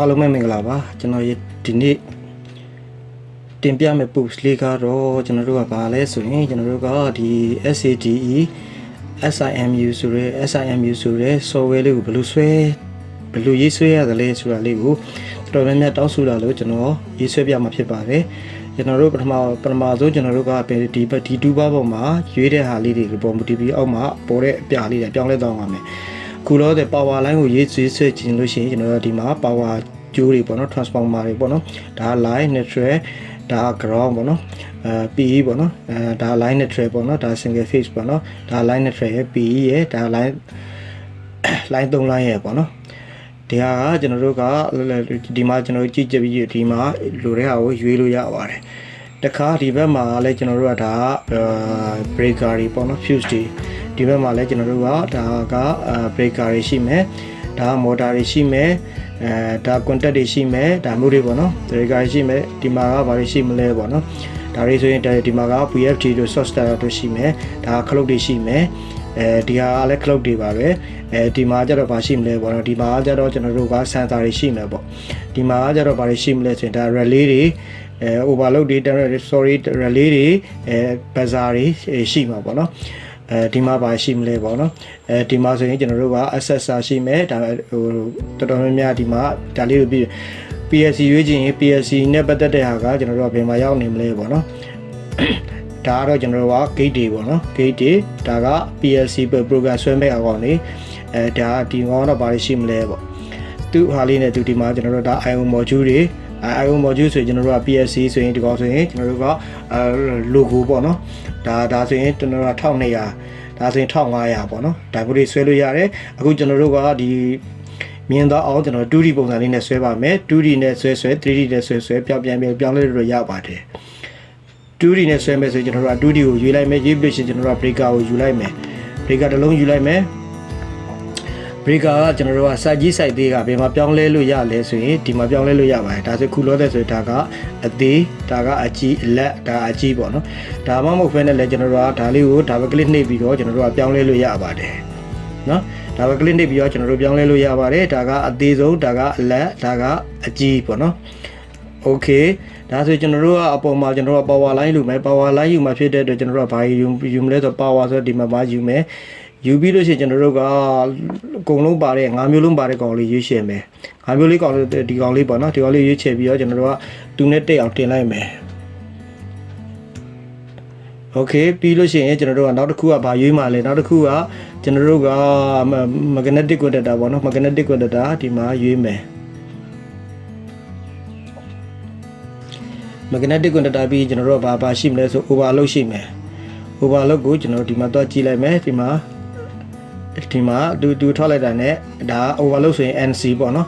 အားလုံးပဲမင်္ဂလာပါကျွန်တော်ဒီနေ့တင်ပြမယ့် post လေးကတော့ကျွန်တော်တို့ကဘာလဲဆိုရင်ကျွန်တော်တို့ကဒီ SADE SIMU ဆိုရဲ SIMU ဆိုရဲ software လေးကိုဘယ်လိုဆွဲဘယ်လိုရေးဆွဲရသလဲဆိုတာလေးကိုတော်တော်များများတောင်းဆိုလာလို့ကျွန်တော်ရေးဆွဲပြမှာဖြစ်ပါတယ်ကျွန်တော်တို့ပထမပထမဆုံးကျွန်တော်တို့ကဒီဒီတူဘာပေါ်မှာရွေးတဲ့ဟာလေးတွေပေါ်မူတည်ပြီးအောက်မှာပေါ်တဲ့အပြာလေးတွေပြောင်းလဲသွားပါမယ်ခုတော့တဲ့ power line ကိုရေးဆွဲဆွဲခြင်းလို့ရှိရင်ကျွန်တော်တို့ဒီမှာ power ကျိုးတွေပေါ့နော် transformer တွေပေါ့နော်ဒါ line neutral ဒါ ground ပေါ့နော်အဲ PE ပေါ့နော်အဲဒါ line neutral ပေါ့နော်ဒါ single phase ပေါ့နော်ဒါ line neutral ရဲ့ PE ရဲ့ဒါ line line 3 line ရဲ့ပေါ့နော်ဒီဟာကကျွန်တော်တို့ကဒီမှာကျွန်တော်တို့ကြည့်ကြပြီးဒီမှာလိုတဲ့ဟာကိုရွေးလို့ရပါတယ်တခါဒီဘက်မှာလည်းကျွန်တော်တို့ကဒါ breaker တွေပေါ့နော် fuse တွေဒီဘက်မှာလည်းကျွန်တော်တို့ကဒါက breaker တွေရှိမယ်ဒါ motor တွေရှိမယ် အဲဒါ contact တွေရှိမယ်ဒါမျိုးတွေပေါ့နော် breaker တွေရှိမယ်ဒီမှာကဘာတွေရှိမလဲပေါ့နော်ဒါတွေဆိုရင်ဒီမှာက VFD တို့ soft starter တို့ရှိမယ်ဒါခလုတ်တွေရှိမယ်အဲဒီဟာကလည်း cloud တွေပါပဲအဲဒီမှာကျတော့ဘာရှိမလဲပေါ့နော်ဒီမှာကျတော့ကျွန်တော်တို့က sensor တွေရှိမယ်ပေါ့ဒီမှာကျတော့ဘာတွေရှိမလဲဆိုရင်ဒါ relay တွေအဲ overload တွေ sorry relay တွေအဲ buzzer တွေရှိမှာပေါ့နော် အဲဒီမှာပါရှိမလဲပေါ့နော်အဲဒီမှာဆိုရင်ကျွန်တော်တို့က accessor ရှိမယ်ဒါဟိုတော်တော်များများဒီမှာဒါလေးကိုပြီး PLC ရွေးချင်ရင် PLC နဲ့ပတ်သက်တဲ့ဟာကကျွန်တော်တို့ကဘယ်မှာရောက်နေမလဲပေါ့နော်ဒါကတော့ကျွန်တော်တို့က gate တွေပေါ့နော် gate တွေဒါက PLC program ဆွဲမဲ့အကောင်နေအဲဒါဒီကောင်တော့ဘာတွေရှိမလဲပေါ့သူ့ဟာလေးနဲ့သူဒီမှာကျွန်တော်တို့ဒါ IO module တွေ IO module ဆိုရင်ကျွန်တော်တို့က PLC ဆိုရင်ဒီကောင်ဆိုရင်ကျွန်တော်တို့ကအဲ logo ပေါ့နော် ဒါဒါဆိုရင်ကျွန်တော်တို့က1200ဒါဆိုရင်1500ပေါ့နော်ဒါမျိုးတွေဆွဲလို့ရတယ်အခုကျွန်တော်တို့ကဒီမြင်တော့အောင်ကျွန်တော် 2D ပုံစံလေးနဲ့ဆွဲပါမယ် 2D နဲ့ဆွဲဆွဲ 3D နဲ့ဆွဲဆွဲပြောင်းပြန်ပြန်ပြောင်းလဲလို့ရပါတယ် 2D နဲ့ဆွဲမယ်ဆိုရင်ကျွန်တော်တို့က 2D ကိုယူလိုက်မယ်ရေးပြီးလို့ရှိရင်ကျွန်တော်တို့က breaker ကိုယူလိုက်မယ် breaker တစ်လုံးယူလိုက်မယ် breaker ကကျွန်တော်တို့က side ကြီး side သေးကဘယ်မှာပြောင်းလဲလို့ရလဲဆိုရင်ဒီမှာပြောင်းလဲလို့ရပါတယ်ဒါဆိုခုလောတဲ့ဆိုရင်ဒါကအသေးဒါကအကြီးအလက်ဒါအကြီးပေါ့နော်ဒါမှမဟုတ်ဖဲနဲ့လည်းကျွန်တော်တို့ကဒါလေးကိုဒါပဲ click နှိပ်ပြီးတော့ကျွန်တော်တို့ကပြောင်းလဲလို့ရပါတယ်နော်ဒါပဲ click နှိပ်ပြီးတော့ကျွန်တော်တို့ပြောင်းလဲလို့ရပါတယ်ဒါကအသေးဆုံးဒါကအလက်ဒါကအကြီးပေါ့နော် okay ဒါဆိုကျွန်တော်တို့ကအပေါ်မှာကျွန်တော်တို့က power line ယူမယ် power line ယူမှာဖြစ်တဲ့အတွက်ကျွန်တော်တို့ကဘာယူယူမလဲဆိုတော့ power ဆိုဒီမှာပါယူမယ် ယူပြီးလို့ရှိရင်ကျွန်တော်တို့ကအကုန်လုံးပါတဲ့၅မျိုးလုံးပါတဲ့ကောင်လေးရွေးချယ်မယ်၅မျိုးလေးကောင်လေးဒီကောင်လေးပေါ့နော်ဒီကောင်လေးရွေးချယ်ပြီးတော့ကျွန်တော်တို့ကသူနဲ့တိတ်အောင်တင်လိုက်မယ်โอเคပြီးလို့ရှိရင်ကျွန်တော်တို့ကနောက်တစ်ခုကဘာရွေးမှလဲနောက်တစ်ခုကကျွန်တော်တို့က magnetic conductor ပေါ့နော် magnetic conductor ဒီမှာရွေးမယ် magnetic conductor ပြီးကျွန်တော်တို့ကဘာဘာရှိမလဲဆို overload ရှိမယ် overload ကိုကျွန်တော်တို့ဒီမှာသွားကြည့်လိုက်မယ်ဒီမှာ ဒီမှာတူတူထောက်လိုက်တာ ਨੇ ဒါ overload ဆိုရင် NC ပေါ့နော်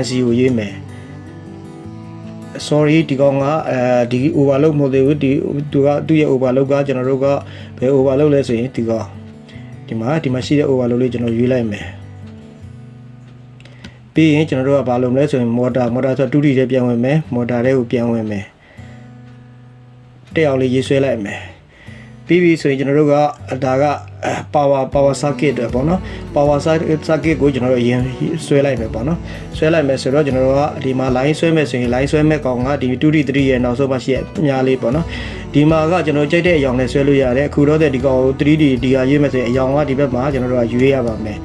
NC ကိုရေးမယ် sorry ဒီကောင်ကအဲဒီ overload မဟုတ်သေးဘူးဒီသူကသူ့ရဲ့ overload ကကျွန်တော်တို့ကဘယ် overload လဲဆိုရင်ဒီကောင်ဒီမှာဒီမှာရှိတဲ့ overload လေးကျွန်တော်ရွေးလိုက်မယ်ပြီးရင်ကျွန်တော်တို့ကဘာလုပ်မလဲဆိုရင် motor motor ဆို 2D ထဲပြန်ဝင်မယ် motor ထဲကိုပြန်ဝင်မယ်တက်အောင်လေးရေးဆွဲလိုက်မယ် ပြီးပြီဆိုရင်ကျွန်တော်တို့ကဒါက power power circuit တွေပေါ့နော် power circuit ကိုကျွန်တော်တို့အရင်ဆွဲလိုက်မယ်ပေါ့နော်ဆွဲလိုက်မယ်ဆိုတော့ကျွန်တော်တို့ကဒီမှာ line ဆွဲမယ်ဆိုရင် line ဆွဲမဲ့ကောင်ကဒီ 2D 3 ရဲ့နောက်ဆုံးမှရှိရညာလေးပေါ့နော်ဒီမှာကကျွန်တော်ကြိုက်တဲ့အယောင်နဲ့ဆွဲလို့ရတယ်အခုတော့ဒီကောင် 3D ဒီဟာရေးမယ်ဆိုရင်အယောင်ကဒီဘက်မှာကျွန်တော်တို့ကရွေးရပါမယ်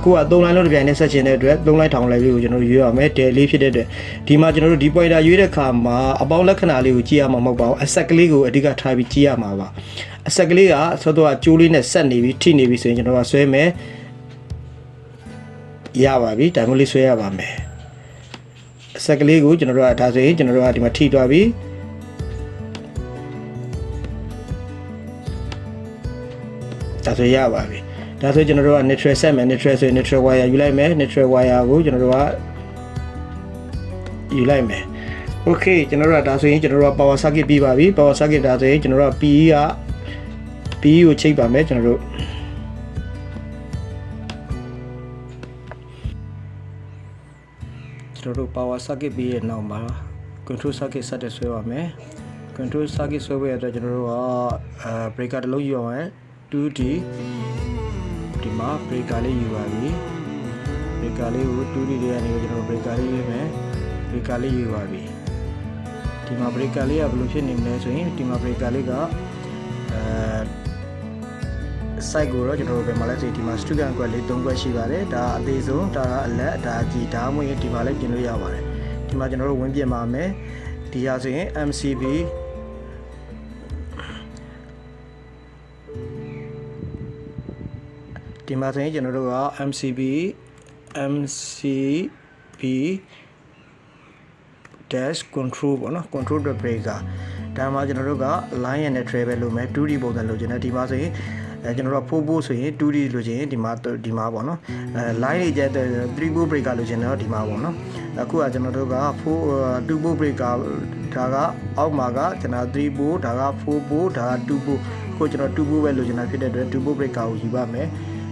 အခုက3 line လုံးတစ်ပြိုင်နဲ့ဆက်ချင်တဲ့အတွက်3 line ထောင်လိုက်လေးကိုကျွန်တော်တို့ရွေးရမယ် del လေးဖြစ်တဲ့အတွက်ဒီမှာကျွန်တော်တို့ဒီ pointer ရွေးတဲ့ခါမှာအပေါင်းလက္ခဏာလေးကိုကြည့်ရမှာမဟုတ်ပါဘူးအဆက်ကလေးကိုအဓိကထားပြီးကြည့်ရမှာပါအဆက်ကလေးကသောတော့ကျိုးလေးနဲ့ဆက်နေပြီးထိနေပြီးဆိုရင်ကျွန်တော်ကဆွဲမယ်ရပါပြီဒါမျိုးလေးဆွဲရပါမယ်အဆက်ကလေးကိုကျွန်တော်တို့ကဒါဆိုရင်ကျွန်တော်တို့ကဒီမှာထိသွားပြီဒါဆိုရပါပြီ ဒါဆိုကျွန်တော်တို့က neutral set မယ် neutral ဆိုရင် neutral wire ယူလိုက်မယ် neutral wire ကိုကျွန်တော်တို့ကယူလိုက်မယ် okay ကျွန်တော်တို့ကဒါဆိုရင်ကျွန်တော်တို့က power circuit ပြီးပါပြီ power circuit ဒါဆိုရင်ကျွန်တော်တို့က PE က PE ကိုချိန်ပါမယ်ကျွန်တော်တို့ကျွန်တော်တို့ power circuit ပြီးရဲ့နောက်မှာ control circuit ဆက်တဲ့ဆွဲပါမယ် control circuit ဆွဲဖို့ရတဲ့ကျွန်တော်တို့ကအဲ breaker တစ်လုံးယူအောင် 2D ဒီမှာ breaker လေးယူပါပြီ breaker လေးကို 2D လေးကနေကျွန်တော် breaker လေးရေးမယ် breaker လေးယူပါပြီဒီမှာ breaker လေးကဘယ်လိုဖြစ်နေမလဲဆိုရင်ဒီမှာ breaker လေးကအဲ site ကိုတော့ကျွန်တော်တို့ဘယ်မှာလဲဆိုရင်ဒီမှာ student ကွက်လေး၃ကွက်ရှိပါတယ်ဒါအသေးဆုံးဒါကအလက်ဒါအကြီးဒါမှမဟုတ်ရင်ဒီမှာလည်းပြင်လို့ရပါတယ်ဒီမှာကျွန်တော်တို့ဝင်ပြင်ပါမယ်ဒီဟာဆိုရင် MCB ဒီမှာဆိုရင်ကျွန်တော်တို့က MCB MCB dash control ပေါ့နော် control the breaker ဒါမှကျွန်တော်တို့က line နဲ့ trail ပဲလို့မယ် 2D ပုံစံလိုချင်တယ်ဒီမှာဆိုရင်အဲကျွန်တော်တို့ဖိုးဖိုးဆိုရင် 2D လိုချင်ရင်ဒီမှာဒီမှာပေါ့နော်အဲ line တွေကျတဲ့3 bow breaker လိုချင်တော့ဒီမှာပေါ့နော်အခုကကျွန်တော်တို့က4 2 bow breaker ဒါကအောက်မှာကကျွန်တော်3 bow ဒါက4 bow ဒါက2 bow ကိုကျွန်တော်2 bow ပဲလိုချင်တာဖြစ်တဲ့အတွက်2 bow breaker ကိုယူပါမယ်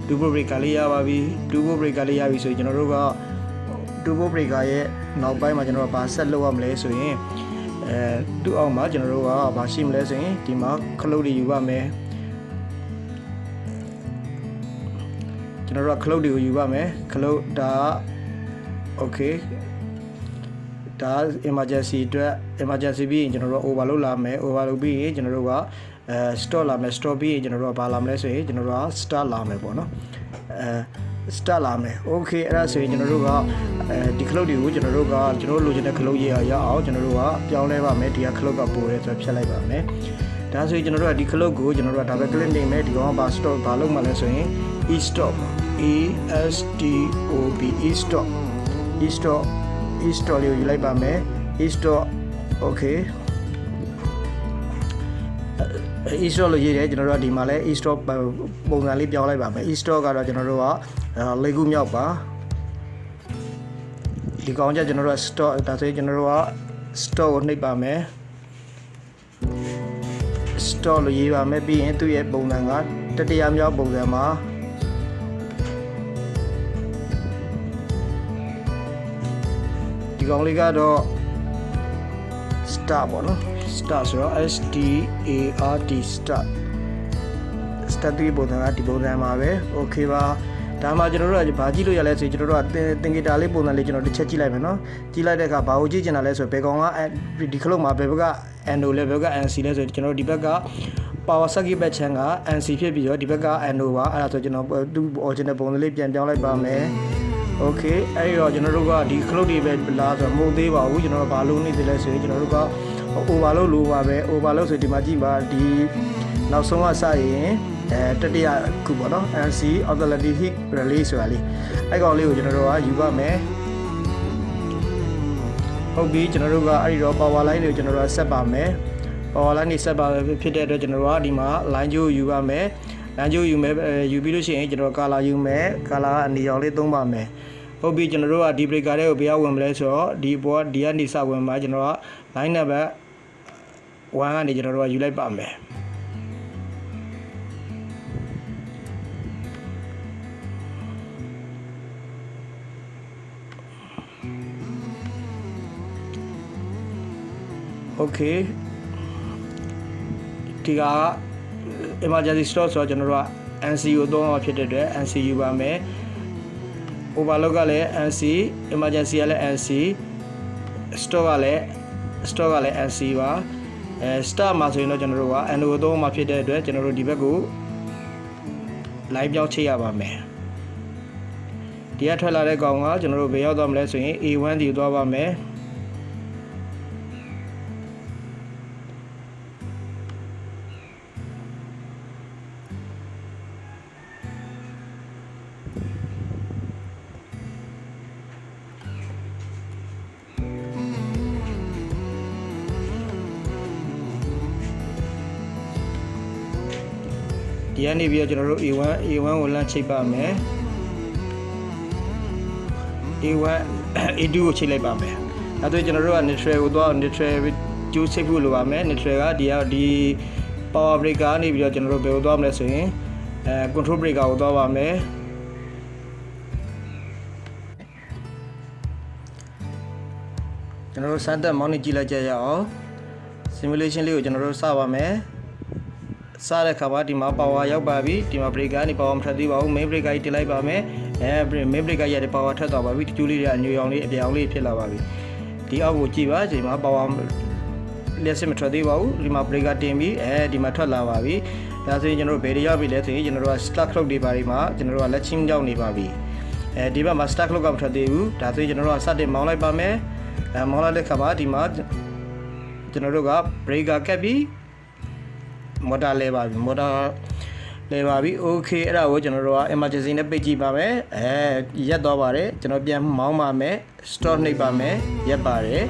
2 bow breaker လေးရပါပြီ2 bow breaker လေးရပြီဆိုရင်ကျွန်တော်တို့က turbo breaker ရဲ့နောက်ပိုင်းမှာကျွန်တော်တို့ကဘာဆက်လုပ်ရမလဲဆိုရင်အဲသူ့အောက်မှာကျွန်တော်တို့ကဘာရှိမလဲဆိုရင်ဒီမှာခလုတ်တွေယူပါမယ်ကျွန်တော်တို့ကခလုတ်တွေကိုယူပါမယ်ခလုတ်ဒါက okay ဒါ emergency အတွက် emergency ပြီးရင်ကျွန်တော်တို့ overload လာမယ် overload ပြီးရင်ကျွန်တော်တို့က အဲ store လာမယ် store ပြီးရင်ကျွန်တော်တို့ကဘာလာမလဲဆိုရင်ကျွန်တော်တို့က start လာမယ်ပေါ့နော်အဲ start လာမယ် okay အဲ့ဒါဆိုရင်ကျွန်တော်တို့ကအဲဒီခလုတ်တွေကိုကျွန်တော်တို့ကကျွန်တော်တို့လိုချင်တဲ့ခလုတ်ရရအောင်ကျွန်တော်တို့ကပြောင်းလဲပါမယ်ဒီကခလုတ်ကပိုတယ်ဆိုတော့ဖြတ်လိုက်ပါမယ်ဒါဆိုရင်ကျွန်တော်တို့ကဒီခလုတ်ကိုကျွန်တော်တို့ကဒါပဲ click နေမယ်ဒီကောင်ကဘာ stop ဘာလုပ်မှလဲဆိုရင် e stop e s t o p e stop e stop e stop လေးကိုယူလိုက်ပါမယ် e stop okay e store လို့ရေးတယ်ကျွန်တော်တို့ကဒီမှာလဲ e store ပုံစံလေးပြောင်းလိုက်ပါမယ် e store ကတော့ကျွန်တော်တို့ကလေးခုမြောက်ပါဒီကောင်ကျကျွန်တော်တို့က store ဒါဆိုရင်ကျွန်တော်တို့က store ကိုနှိပ်ပါမယ် store လို့ရေးပါမယ်ပြီးရင်သူ့ရဲ့ပုံစံကတတိယမြောက်ပုံစံမှာဒီကောင်လေးကတော့ star ပေါ့နော် star ဆိုတော့ S T A R T star star ဒီပုံစံကဒီပုံစံမှာပဲ okay ပါဒါမှကျွန်တော်တို့ကဘာကြည့်လို့ရလဲဆိုရင်ကျွန်တော်တို့ကသင်္ကေတလေးပုံစံလေးကျွန်တော်တစ်ချက်ကြည့်လိုက်မယ်နော်ကြည့်လိုက်တဲ့အခါဘာကိုကြည့်ချင်တာလဲဆိုဘယ်ကောင်ကဒီခလုတ်မှာဘယ်ဘက်က endo လဲဘယ်ဘက်က NC လဲဆိုကျွန်တော်တို့ဒီဘက်က power circuit ဘက်ချမ်းက NC ဖြစ်ပြီးတော့ဒီဘက်က endo ပါအဲ့ဒါဆိုကျွန်တော်သူ့ original ပုံစံလေးပြန်ပြောင်းလိုက်ပါမယ် okay အဲ့တော့ကျွန်တော်တို့ကဒီခလုတ်တွေပဲလားဆိုတော့မဟုတ်သေးပါဘူးကျွန်တော်တို့ဘာလို့နေသေးလဲဆိုရင်ကျွန်တော်တို့က overload လိုပါပဲ overload ဆိုဒီမှာကြည့်ပါဒီနောက်ဆုံးကစရင်အဲတတိယခုပေါ့နော် NC authority heat release ဆိုတာလေးအဲ့ကောင်လေးကိုကျွန်တော်တို့ကယူပါမယ်ဟုတ်ပြီကျွန်တော်တို့ကအဲ့ဒီတော့ power line တွေကိုကျွန်တော်တို့ကဆက်ပါမယ် power line တွေဆက်ပါဖြစ်တဲ့အတွက်ကျွန်တော်တို့ကဒီမှာ line ကြိုးယူပါမယ် line ကြိုးယူမယ်ယူပြီးလို့ရှိရင်ကျွန်တော် color ယူမယ် color ကအနေရောင်လေးသုံးပါမယ် ဟုတ်ပြီကျွန်တော်တို့ကဒီ breaker တွေကိုဘယ်ရောက်ဝင်မလဲဆိုတော့ဒီဘောဒီကနေစဝင်မှာကျွန်တော်က line number 1ကနေကျွန်တော်တို့ကယူလိုက်ပါမယ်โอเคဒီက emergency store ဆိုတော့ကျွန်တော်တို့က NCU သုံးမှာဖြစ်တဲ့အတွက် NCU ပါမယ် overload ကလည်း NC emergency ကလည်း NC store ကလည်း store ကလည်း NC ပါအဲ start မှာဆိုရင်တော့ကျွန်တော်တို့က NO သုံးမှာဖြစ်တဲ့အတွက်ကျွန်တော်တို့ဒီဘက်ကို live ပြောင်းချိတ်ရပါမယ်ဒီကထွက်လာတဲ့ကောင်ကကျွန်တော်တို့ဘယ်ရောက်သွားမလဲဆိုရင် A1 ဒီသွားပါမယ် ဒီကနေပြီးတော့ကျွန်တော်တို့ A1 A1 ကိုလမ်းချိတ်ပါမယ် A1 A2 ကိုချိတ်လိုက်ပါမယ်အဲဒါကျွန်တော်တို့က neutral ကိုသွား neutral ကျိုးချိတ်ဖို့လိုပါမယ် neutral ကဒီကဒီ power breaker ကနေပြီးတော့ကျွန်တော်တို့ဘယ်ကိုသွားမလဲဆိုရင်အဲ control breaker ကိုသွားပါမယ်ကျွန်တော်တို့စမ်းသက်မောင်းနေကြည့်လိုက်ကြရအောင် simulation လေးကိုကျွန်တော်တို့စပါမယ် စတဲ့ခါမှာဒီမှာ power ရောက်ပါပြီဒီမှာ breaker ကနေ power မထွက်သေးပါဘူး main breaker ကြီးတင်လိုက်ပါမယ်အဲ main breaker ရဲ့ power ထွက်သွားပါပြီတကျူးလေးတွေအညူရောင်လေးအပြောင်လေးဖြစ်လာပါပြီဒီအောက်ကိုကြည့်ပါဒီမှာ power လျှက်စစ်မထွက်သေးပါဘူးဒီမှာ breaker တင်ပြီးအဲဒီမှာထွက်လာပါပြီဒါဆိုရင်ကျွန်တော်တို့ဘယ်တွေရောက်ပြီလဲဆိုရင်ကျွန်တော်တို့က start clock တွေပါဒီမှာကျွန်တော်တို့ကလက်ချင်းရောက်နေပါပြီအဲဒီဘက်မှာ start clock ကမထွက်သေးဘူးဒါဆိုရင်ကျွန်တော်တို့ကစတင်မောင်းလိုက်ပါမယ်အဲမောင်းလိုက်တဲ့ခါမှာဒီမှာကျွန်တော်တို့က breaker ကပ်ပြီး မော်တာလဲပါပြီမော်တာလဲပါပြီ okay အဲ့ဒါကိုကျွန်တော်တို့က emergency နဲ့ပိတ်ကြည့်ပါမယ်အဲရက်သွားပါတယ်ကျွန်တော်ပြန်မောင်းပါမယ် store နှိပ်ပါမယ်ရက်ပါတယ်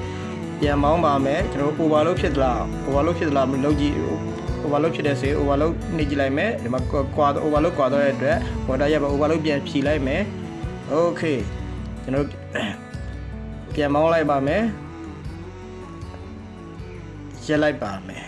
ပြန်မောင်းပါမယ်ကျွန်တော် overload ဖြစ်သလား overload ဖြစ်သလားမလုပ်ကြည့် overload ဖြစ်တဲ့စေ overload နှိပ်ကြည့်လိုက်မယ်ဒီမှာကွာ overload ကွာသွားတဲ့အတွက် water ရက်ပါ overload ပြန်ဖြီလိုက်မယ် okay ကျွန်တော်ပြန်မောင်းလိုက်ပါမယ်ရက်လိုက်ပါမယ်